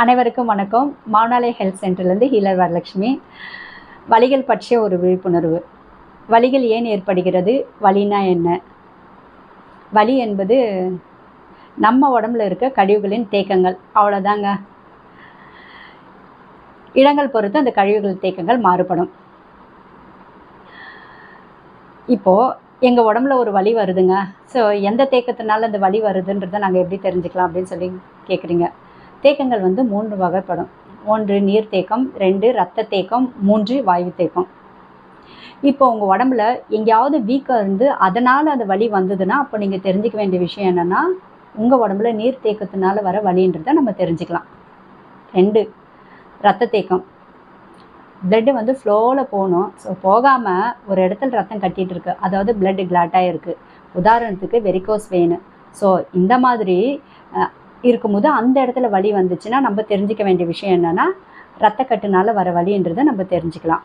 அனைவருக்கும் வணக்கம். மாவனாலை ஹெல்த் சென்டர்லேருந்து ஹீலர் வரலட்சுமி. வலிகள் பற்றிய ஒரு விழிப்புணர்வு. வலிகள் ஏன் ஏற்படுகிறது? வலினா என்ன? வலி என்பது நம்ம உடம்புல இருக்க கழிவுகளின் தேக்கங்கள். அவ்வளோதாங்க இடங்கள் பொறுத்து அந்த கழிவுகள் தேக்கங்கள் மாறுபடும். இப்போது எங்கள் உடம்புல ஒரு வலி வருதுங்க. ஸோ எந்த தேக்கத்தினால அந்த வலி வருதுன்றதை நாங்கள் எப்படி தெரிஞ்சுக்கலாம் அப்படின்னு சொல்லி கேட்குறீங்க தேக்கங்கள் வந்து மூன்று வகைப்படும். ஒன்று நீர் தேக்கம் ரெண்டு ரத்த தேக்கம் மூன்று வாயு தேக்கம். இப்போ உங்கள் உடம்புல எங்கேயாவது வீக்காக இருந்து அதனால் அந்த வலி வந்ததுன்னா அப்போ நீங்கள் தெரிஞ்சுக்க வேண்டிய விஷயம் என்னென்னா உங்கள் உடம்புல நீர் தேக்கத்தினால வர வலின்றதை நம்ம தெரிஞ்சுக்கலாம். ரெண்டு ரத்த தேக்கம். பிளட்டு வந்து ஃப்ளோவில் போகணும். ஸோ போகாமல் ஒரு இடத்துல ரத்தம் கட்டிகிட்டு இருக்கு. அதாவது பிளட்டு கிளாட்டாக இருக்குது உதாரணத்துக்கு வெரிகோஸ் வெயின் ஸோ இந்த மாதிரி இருக்கும்போது அந்த இடத்துல வலி வந்துச்சுன்னா நம்ம தெரிஞ்சுக்க வேண்டிய விஷயம் என்னென்னா ரத்தக்கட்டுனால வர வலின்றதை நம்ம தெரிஞ்சுக்கலாம்.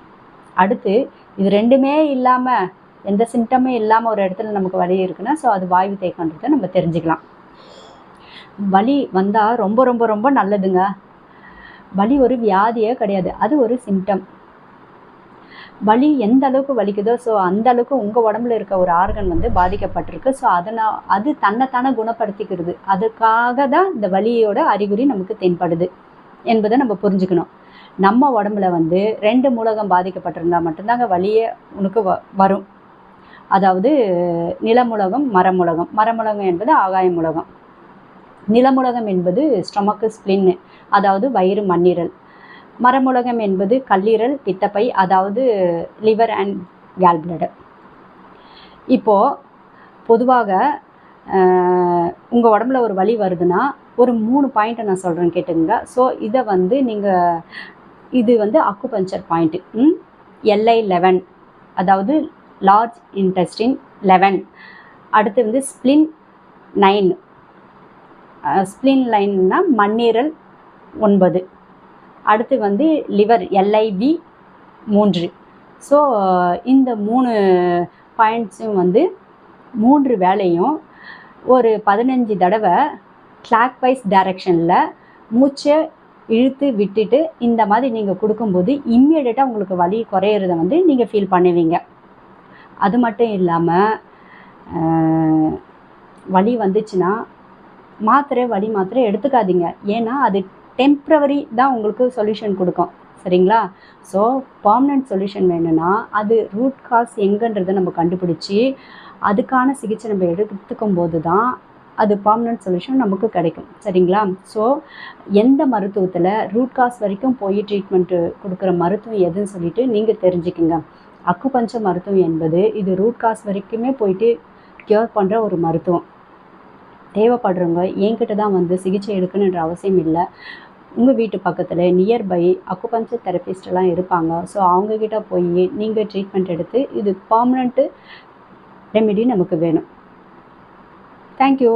அடுத்து இது ரெண்டுமே இல்லாமல் எந்த சிம்டமே இல்லாமல் ஒரு இடத்துல நமக்கு வலி இருக்குன்னா ஸோ அது வாய்வு தேக்கன்றதை நம்ம தெரிஞ்சுக்கலாம். வலி வந்தால் ரொம்ப ரொம்ப ரொம்ப நல்லதுங்க. வலி ஒரு வியாதியே கிடையாது. அது ஒரு சிம்டம் வலி எந்த அளவுக்கு வலிக்குதோ ஸோ அந்த அளவுக்கு உங்கள் உடம்புல இருக்க ஒரு ஆர்கன் வந்து பாதிக்கப்பட்டிருக்கு. ஸோ அதனால் அது தன்னைத்தானே குணப்படுத்திக்கிறது. அதுக்காக தான் இந்த வலியோட அறிகுறி நமக்கு தென்படுது என்பதை நம்ம புரிஞ்சுக்கணும். நம்ம உடம்புல வந்து ரெண்டு மூலகம் பாதிக்கப்பட்டிருந்தால் மட்டும்தாங்க வலியே உனக்கு வ வரும். அதாவது நிலமுலகம் மரமுலகம். மரமுலகம் என்பது ஆகாய முலகம். நிலமுலகம் என்பது ஸ்டொமக்கு ஸ்பிளின்னு அதாவது வயிறு மண்ணீரல். மரமுலகம் என்பது கல்லீரல் பித்தப்பை அதாவது லிவர் அண்ட் கேல் பிளடு இப்போது பொதுவாக உங்கள் உடம்புல ஒரு வலி வருதுன்னா ஒரு மூணு பாயிண்ட்டை நான் சொல்கிறேன் கேட்டுங்க ஸோ இதை வந்து நீங்கள் இது வந்து அக்குபஞ்சர் பாயிண்ட்டு எல்ஐ லெவன் அதாவது லார்ஜ் இன்டெஸ்டின் லெவன் அடுத்து வந்து ஸ்ப்ளின் நைன் ஸ்ப்ளின் லைன்னா மண்ணீரல் ஒன்பது. அடுத்து வந்து லிவர் எல்ஐவி மூன்று. ஸோ இந்த மூணு பாயிண்ட்ஸும் வந்து மூன்று வேலையும் ஒரு பதினஞ்சு தடவை கிளாக் வைஸ் டைரக்ஷனில் மூச்சை இழுத்து விட்டுட்டு இந்த மாதிரி நீங்கள் கொடுக்கும்போது இம்மிடியட்டாக உங்களுக்கு வலி குறையிறத வந்து நீங்கள் ஃபீல் பண்ணுவீங்க. அது மட்டும் இல்லாமல் வலி வந்துச்சுன்னா மாத்திரை வலி மாத்திரை எடுத்துக்காதீங்க. ஏன்னா அது டெம்ப்ரவரி தான் உங்களுக்கு சொல்யூஷன் கொடுக்கும். சரிங்களா? ஸோ பர்மனெண்ட் சொல்யூஷன் வேணும்னா அது ரூட் காஸ் எங்கன்றதை நம்ம கண்டுபிடிச்சி அதுக்கான சிகிச்சை நம்ம எடுத்துக்கும் போது தான் அது பர்மனெண்ட் சொல்யூஷன் நமக்கு கிடைக்கும். சரிங்களா? ஸோ எந்த மருத்துவத்தில் ரூட் காஸ் வரைக்கும் போய் ட்ரீட்மெண்ட்டு கொடுக்குற மருத்துவம் எதுன்னு சொல்லிட்டு நீங்கள் தெரிஞ்சுக்குங்க. அக்குபஞ்ச மருத்துவம் என்பது இது ரூட் காஸ் வரைக்குமே போயிட்டு க்யூர் பண்ணுற ஒரு மருத்துவம். தேவைப்படுறவங்க என்கிட்ட தான் வந்து சிகிச்சை எடுக்கணுன்ற அவசியம் இல்லை. உங்கள் வீட்டு பக்கத்தில் நியர்பை அக்குபஞ்சர் தெரப்பிஸ்டெல்லாம் இருப்பாங்க. ஸோ அவங்கக்கிட்ட போய் நீங்கள் ட்ரீட்மெண்ட் எடுத்து இது பர்மனண்ட்டு ரெமெடி நமக்கு வேணும். தேங்க்யூ